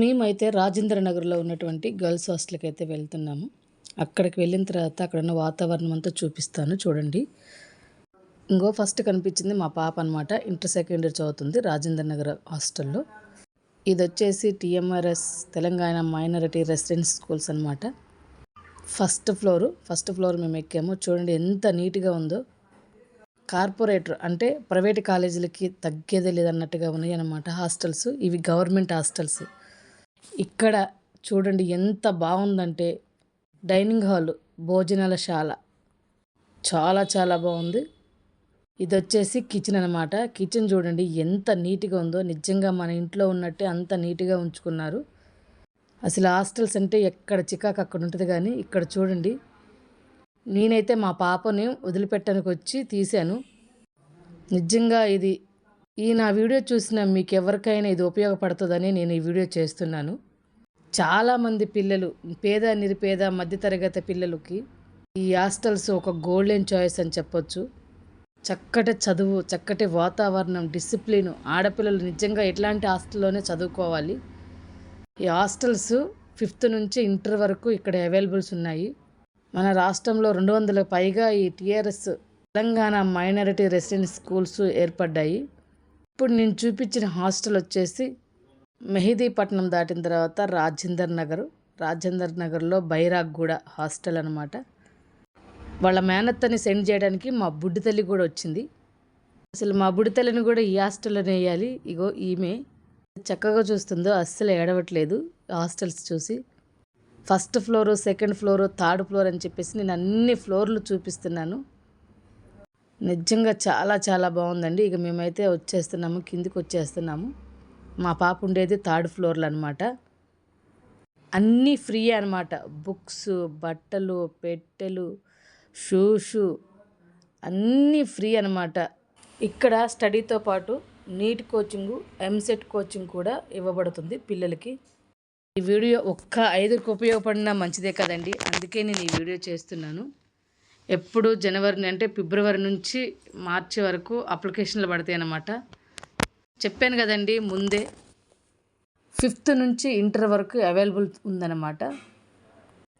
మేమైతే రాజేంద్ర నగర్లో ఉన్నటువంటి గర్ల్స్ హాస్టల్కి అయితే వెళ్తున్నాము. అక్కడికి వెళ్ళిన తర్వాత అక్కడ ఉన్న వాతావరణం అంతా చూపిస్తాను చూడండి. ఇంకో ఫస్ట్ కనిపించింది మా పాప అనమాట ఇంటర్ సెకండ్ ఇయర్ చదువుతుంది రాజేంద్ర నగర్ హాస్టల్లో. ఇది వచ్చేసి TMRS Telangana minority residence schools అనమాట ఫస్ట్ ఫ్లోర్ ఫస్ట్ ఫ్లోర్ మేము ఎక్కాము. చూడండి ఎంత నీట్గా ఉందో. కార్పొరేటర్ అంటే ప్రైవేట్ కాలేజీలకి తగ్గేదే లేదన్నట్టుగా ఉన్నాయి అన్నమాట హాస్టల్స్. ఇవి గవర్నమెంట్ హాస్టల్స్. ఇక్కడ చూడండి ఎంత బాగుందంటే డైనింగ్ హాల్ భోజనాలశాల చాలా చాలా బాగుంది. ఇది వచ్చేసి కిచెన్ అనమాట కిచెన్ చూడండి ఎంత నీట్గా ఉందో. నిజంగా మన ఇంట్లో ఉన్నట్టే అంత నీట్గా ఉంచుకున్నారు. అసలు హాస్టల్స్ అంటే ఎక్కడ చికాకు అక్కడ ఉంటుంది కానీ ఇక్కడ చూడండి. నేనైతే మా పాపని వదిలిపెట్టడానికి వచ్చి తీశాను. నిజంగా ఇది ఈ నా వీడియో చూసిన మీకు ఎవరికైనా ఇది ఉపయోగపడుతుందని నేను ఈ వీడియో చేస్తున్నాను. చాలామంది పిల్లలు పేద నిరుపేద మధ్యతరగతి పిల్లలకి ఈ హాస్టల్స్ ఒక గోల్డెన్ చాయిస్ అని చెప్పొచ్చు. చక్కటి చదువు చక్కటి వాతావరణం డిసిప్లిన్ ఆడపిల్లలు నిజంగా ఎట్లాంటి హాస్టల్లోనే చదువుకోవాలి. ఈ హాస్టల్స్ ఫిఫ్త్ నుంచి ఇంటర్ వరకు ఇక్కడ అవైలబుల్స్ ఉన్నాయి. మన రాష్ట్రంలో రెండు వందల పైగా ఈ TRS Telangana minority residence schools ఏర్పడ్డాయి. ఇప్పుడు నేను చూపించిన హాస్టల్ వచ్చేసి మెహిదీపట్నం దాటిన తర్వాత రాజేందర్ నగర్. రాజేందర్ నగర్లో బైరాగ్గూడ హాస్టల్ అనమాట వాళ్ళ మేనత్తని సెండ్ చేయడానికి మా బుడ్డి తల్లి కూడా వచ్చింది. అసలు మా బుడ్డి తల్లిని కూడా ఈ హాస్టల్లో వేయాలి ఇగో ఈమె చక్కగా చూస్తుందో అస్సలు ఏడవట్లేదు హాస్టల్స్ చూసి. First floor second floor third floor అని చెప్పేసి నేను అన్ని ఫ్లోర్లు చూపిస్తున్నాను. నిజంగా చాలా చాలా బాగుందండి. ఇక మేమైతే వచ్చేస్తున్నాము కిందికి వచ్చేస్తున్నాము. మా పాప ఉండేది థర్డ్ ఫ్లోర్లో అనమాట అన్నీ ఫ్రీ అనమాట బుక్స్ బట్టలు పెట్టెలు షూషు అన్నీ ఫ్రీ అనమాట ఇక్కడ స్టడీతో పాటు నీట్ కోచింగు ఎంసెట్ కోచింగ్ కూడా ఇవ్వబడుతుంది పిల్లలకి. ఈ వీడియో ఒక్క ఐదుకు ఉపయోగపడినా మంచిదే కదండి. అందుకే నేను ఈ వీడియో చేస్తున్నాను. ఎప్పుడు జనవరి అంటే ఫిబ్రవరి నుంచి మార్చి వరకు అప్లికేషన్లు పడతాయి అన్నమాట. చెప్పాను కదండి ముందే ఫిఫ్త్ నుంచి ఇంటర్ వరకు అవైలబుల్ ఉందన్నమాట.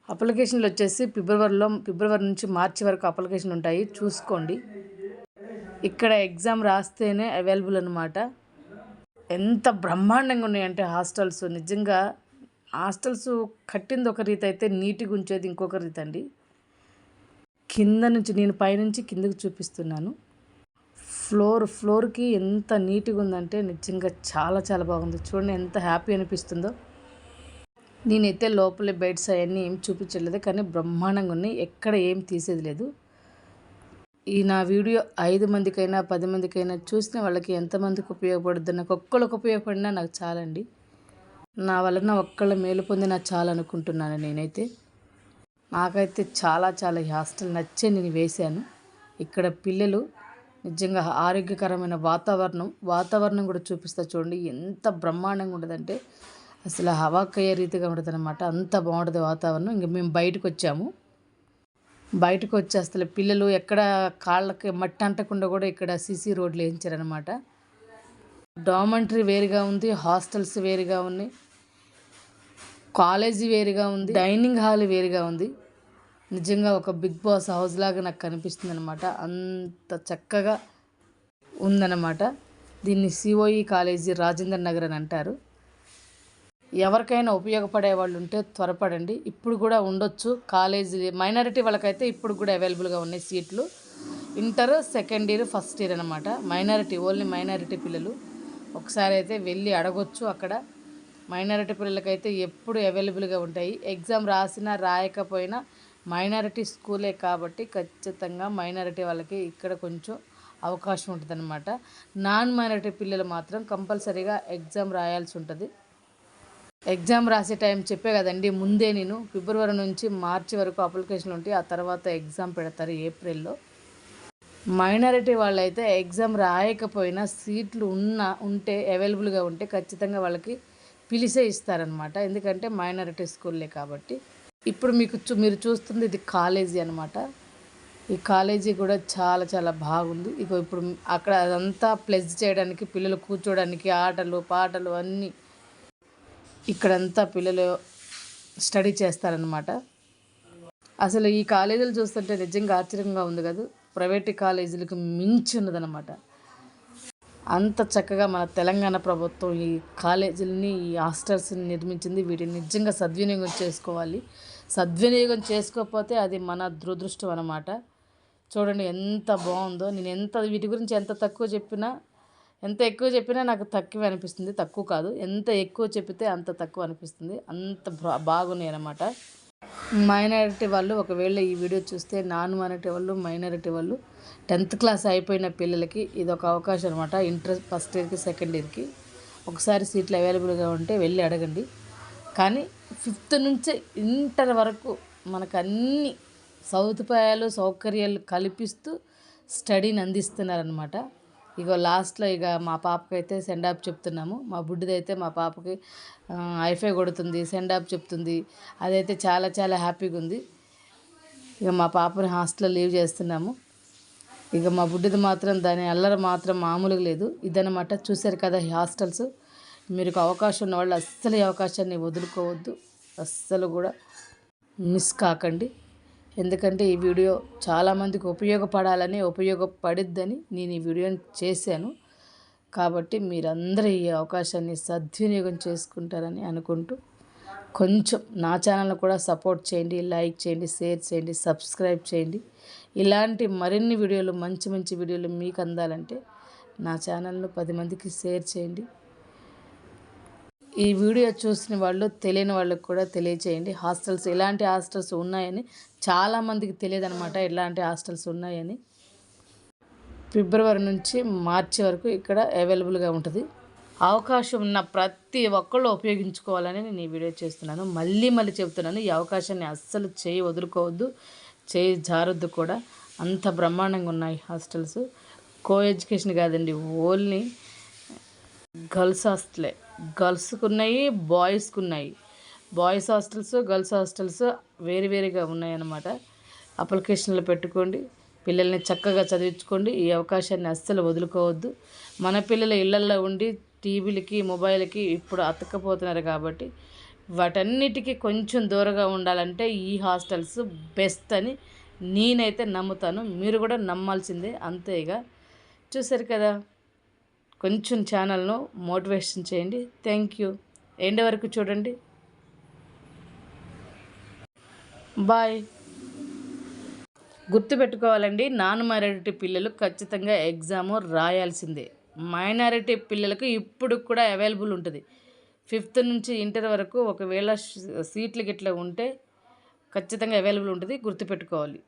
అప్లికేషన్లు వచ్చేసి ఫిబ్రవరిలో ఫిబ్రవరి నుంచి మార్చి వరకు అప్లికేషన్ ఉంటాయి. చూసుకోండి. ఇక్కడ ఎగ్జామ్ రాస్తేనే అవైలబుల్ అనమాట ఎంత బ్రహ్మాండంగా ఉన్నాయంటే హాస్టల్స్. నిజంగా హాస్టల్స్ కట్టింది ఒక రీతి అయితే నీట్గా ఉంచేది ఇంకొక రీతి అండి కింద నుంచి నేను పైనుంచి కిందకు చూపిస్తున్నాను. ఫ్లోర్ ఫ్లోర్కి ఎంత నీట్గా ఉందంటే నిజంగా చాలా చాలా బాగుంది. చూడండి ఎంత హ్యాపీ అనిపిస్తుందో. నేనైతే లోపల బెడ్స్ అవన్నీ ఏం చూపించలేదు కానీ బ్రహ్మాండంగా ఉన్నాయి. ఎక్కడ ఏం తీసేది లేదు. ఈ నా వీడియో ఐదు మందికైనా పది మందికైనా చూసిన వాళ్ళకి ఎంతమందికి ఉపయోగపడుద్ది నాకు ఒక్కళ్ళకి ఉపయోగపడినా నాకు చాలండి. నా వలన ఒక్కళ్ళ మేలు పొంది నాకు చాలనుకుంటున్నాను నేనైతే. నాకైతే చాలా చాలా ఈ హాస్టల్ నచ్చే నేను వేశాను. ఇక్కడ పిల్లలు నిజంగా ఆరోగ్యకరమైన వాతావరణం వాతావరణం కూడా చూపిస్తా చూడండి. ఎంత బ్రహ్మాండంగా ఉంటుందంటే అసలు హవాకయ్యే రీతిగా ఉంటుంది అనమాట అంత బాగుంటుంది వాతావరణం. ఇంక మేము బయటకు వచ్చాము. బయటకు వచ్చి అసలు పిల్లలు ఎక్కడ కాళ్ళకి మట్టి అంటకుండా కూడా ఇక్కడ సీసీ రోడ్లు వేయించారనమాట డామెంటరీ వేరుగా ఉంది హాస్టల్స్ వేరుగా ఉన్నాయి కాలేజీ వేరుగా ఉంది డైనింగ్ హాల్ వేరుగా ఉంది. నిజంగా ఒక బిగ్ బాస్ హౌస్ లాగా నాకు కనిపిస్తుంది అనమాట అంత చక్కగా ఉందన్నమాట. దీన్ని సిఓఈ కాలేజీ రాజేంద్ర నగర్ అని అంటారు. ఎవరికైనా ఉపయోగపడే వాళ్ళు ఉంటే త్వరపడండి. ఇప్పుడు కూడా ఉండొచ్చు. కాలేజీ మైనారిటీ వాళ్ళకైతే ఇప్పుడు కూడా అవైలబుల్గా ఉన్నాయి సీట్లు. Inter second year first year అనమాట మైనారిటీ ఓన్లీ మైనారిటీ పిల్లలు. ఒకసారి అయితే వెళ్ళి అడగొచ్చు అక్కడ. మైనారిటీ పిల్లలకైతే ఎప్పుడు అవైలబుల్గా ఉంటాయి. ఎగ్జామ్ రాసినా రాయకపోయినా మైనారిటీ స్కూలే కాబట్టి ఖచ్చితంగా మైనారిటీ వాళ్ళకి ఇక్కడ కొంచెం అవకాశం ఉంటుందన్నమాట. నాన్ మైనారిటీ పిల్లలు మాత్రం కంపల్సరీగా ఎగ్జామ్ రాయాల్సి ఉంటుంది. ఎగ్జామ్ రాసే టైం చెప్పే కదండి ముందే నేను ఫిబ్రవరి నుంచి మార్చి వరకు అప్లికేషన్లు ఉంటాయి. ఆ తర్వాత ఎగ్జామ్ పెడతారు ఏప్రిల్లో. మైనారిటీ వాళ్ళైతే ఎగ్జామ్ రాయకపోయినా సీట్లు ఉన్న ఉంటే అవైలబుల్గా ఉంటే ఖచ్చితంగా వాళ్ళకి పిలిసే ఇస్తారనమాట ఎందుకంటే మైనారిటీ స్కూల్లే కాబట్టి. ఇప్పుడు మీకు మీరు చూస్తుంది ఇది కాలేజీ అనమాట ఈ కాలేజీ కూడా చాలా చాలా బాగుంది. ఇక ఇప్పుడు అక్కడ అదంతా ప్లెజ్ చేయడానికి పిల్లలు కూర్చోడానికి ఆటలు పాటలు అన్నీ ఇక్కడంతా పిల్లలు స్టడీ చేస్తారనమాట అసలు ఈ కాలేజీలు చూస్తుంటే నిజంగా ఆశ్చర్యంగా ఉంది కదా. ప్రైవేట్ కాలేజీలకు మించి ఉన్నదనమాట అంత చక్కగా మన తెలంగాణ ప్రభుత్వం ఈ కాలేజీలని ఈ హాస్టల్స్ని నిర్మించింది. వీటిని నిజంగా సద్వినియోగం చేసుకోవాలి. సద్వినియోగం చేసుకోకపోతే అది మన దురదృష్టం అన్నమాట. చూడండి ఎంత బాగుందో. నేను ఎంత వీటి గురించి ఎంత తక్కువ చెప్పినా ఎంత ఎక్కువ చెప్పినా నాకు తక్కువ అనిపిస్తుంది. తక్కువ కాదు. ఎంత ఎక్కువ చెప్పితే అంత తక్కువ అనిపిస్తుంది. అంత బాగున్నాయి అన్నమాట. మైనారిటీ వాళ్ళు ఒకవేళ ఈ వీడియో చూస్తే నాన్ మైనారిటీ వాళ్ళు మైనారిటీ వాళ్ళు టెన్త్ క్లాస్ అయిపోయిన పిల్లలకి ఇది ఒక అవకాశం అనమాట ఇంటర్ ఫస్ట్ ఇయర్కి సెకండ్ ఇయర్కి. ఒకసారి సీట్లు అవైలబుల్గా ఉంటే వెళ్ళి అడగండి. కానీ ఫిఫ్త్ నుంచి ఇంటర్ వరకు మనకు అన్ని సదుపాయాలు సౌకర్యాలు కల్పిస్తూ స్టడీని అందిస్తున్నారనమాట ఇగో లాస్ట్లో ఇక మా పాపకైతే సెండ్ ఆఫ్ చెప్తున్నాము. మా బుడ్డిదైతే మా పాపకి ఐఫై కొడుతుంది సెండ్ ఆఫ్ చెప్తుంది. అదైతే చాలా చాలా హ్యాపీగా ఉంది. ఇక మా పాపని హాస్టల్లో లీవ్ చేస్తున్నాము. ఇక మా బుడ్డిది మాత్రం దాని అల్లరి మాత్రం మామూలుగా లేదు. ఇదనమాట చూశారు కదా ఈ హాస్టల్స్. మీరు అవకాశం ఉన్న వాళ్ళు అస్సలు ఈ అవకాశాన్ని వదులుకోవద్దు. అస్సలు కూడా మిస్ కాకండి. ఎందుకంటే ఈ వీడియో చాలామందికి ఉపయోగపడాలని ఉపయోగపడిద్దని నేను ఈ వీడియోని చేశాను. కాబట్టి మీరందరూ ఈ అవకాశాన్ని సద్వినియోగం చేసుకుంటారని అనుకుంటూ కొంచెం నా ఛానల్ని కూడా సపోర్ట్ చేయండి లైక్ చేయండి షేర్ చేయండి సబ్స్క్రైబ్ చేయండి. ఇలాంటి మరిన్ని వీడియోలు మంచి మంచి వీడియోలు మీకు అందాలంటే నా ఛానల్ను పది మందికి షేర్ చేయండి. ఈ వీడియో చూసిన వాళ్ళు తెలియని వాళ్ళకి కూడా తెలియచేయండి. హాస్టల్స్ ఎలాంటి హాస్టల్స్ ఉన్నాయని చాలామందికి తెలియదు అనమాట ఎలాంటి హాస్టల్స్ ఉన్నాయని. ఫిబ్రవరి నుంచి మార్చి వరకు ఇక్కడ అవైలబుల్గా ఉంటుంది. అవకాశం ఉన్న ప్రతి ఒక్కళ్ళు ఉపయోగించుకోవాలని నేను ఈ వీడియో చేస్తున్నాను. మళ్ళీ మళ్ళీ చెప్తున్నాను ఈ అవకాశాన్ని అస్సలు చేయి వదులుకోవద్దు చేయి జారొద్దు కూడా. అంత బ్రహ్మాండంగా ఉన్నాయి హాస్టల్స్. కో ఎడ్యుకేషన్ కాదండి ఓన్లీ గర్ల్స్ హాస్టలే. గర్ల్స్కి ఉన్నాయి బాయ్స్కి ఉన్నాయి బాయ్స్ హాస్టల్స్ గర్ల్స్ హాస్టల్స్ వేరు వేరుగా ఉన్నాయన్నమాట. అప్లికేషన్లు పెట్టుకోండి పిల్లల్ని చక్కగా చదివించుకోండి. ఈ అవకాశాన్ని అస్సలు వదులుకోవద్దు. మన పిల్లల ఇళ్ళల్లో ఉండి టీవీలకి మొబైల్కి ఇప్పుడు అతకపోతున్నారు కాబట్టి వాటన్నిటికీ కొంచెం దూరంగా ఉండాలంటే ఈ హాస్టల్స్ బెస్ట్ అని నేనైతే నమ్ముతాను. మీరు కూడా నమ్మాల్సిందే అంతేగా చూసారు కదా? కొంచెం ఛానల్ను మోటివేషన్ చేయండి. థ్యాంక్ యూ ఎండ్ వరకు చూడండి. బాయ్ గుర్తుపెట్టుకోవాలండి నాన్ మైనారిటీ పిల్లలు ఖచ్చితంగా ఎగ్జామ్ రాయాల్సిందే. మైనారిటీ పిల్లలకు ఇప్పుడు కూడా అవైలబుల్ ఉంటుంది. ఫిఫ్త్ నుంచి ఇంటర్ వరకు ఒకవేళ సీట్లు గిట్ల ఉంటే ఖచ్చితంగా అవైలబుల్ ఉంటుంది గుర్తుపెట్టుకోవాలి.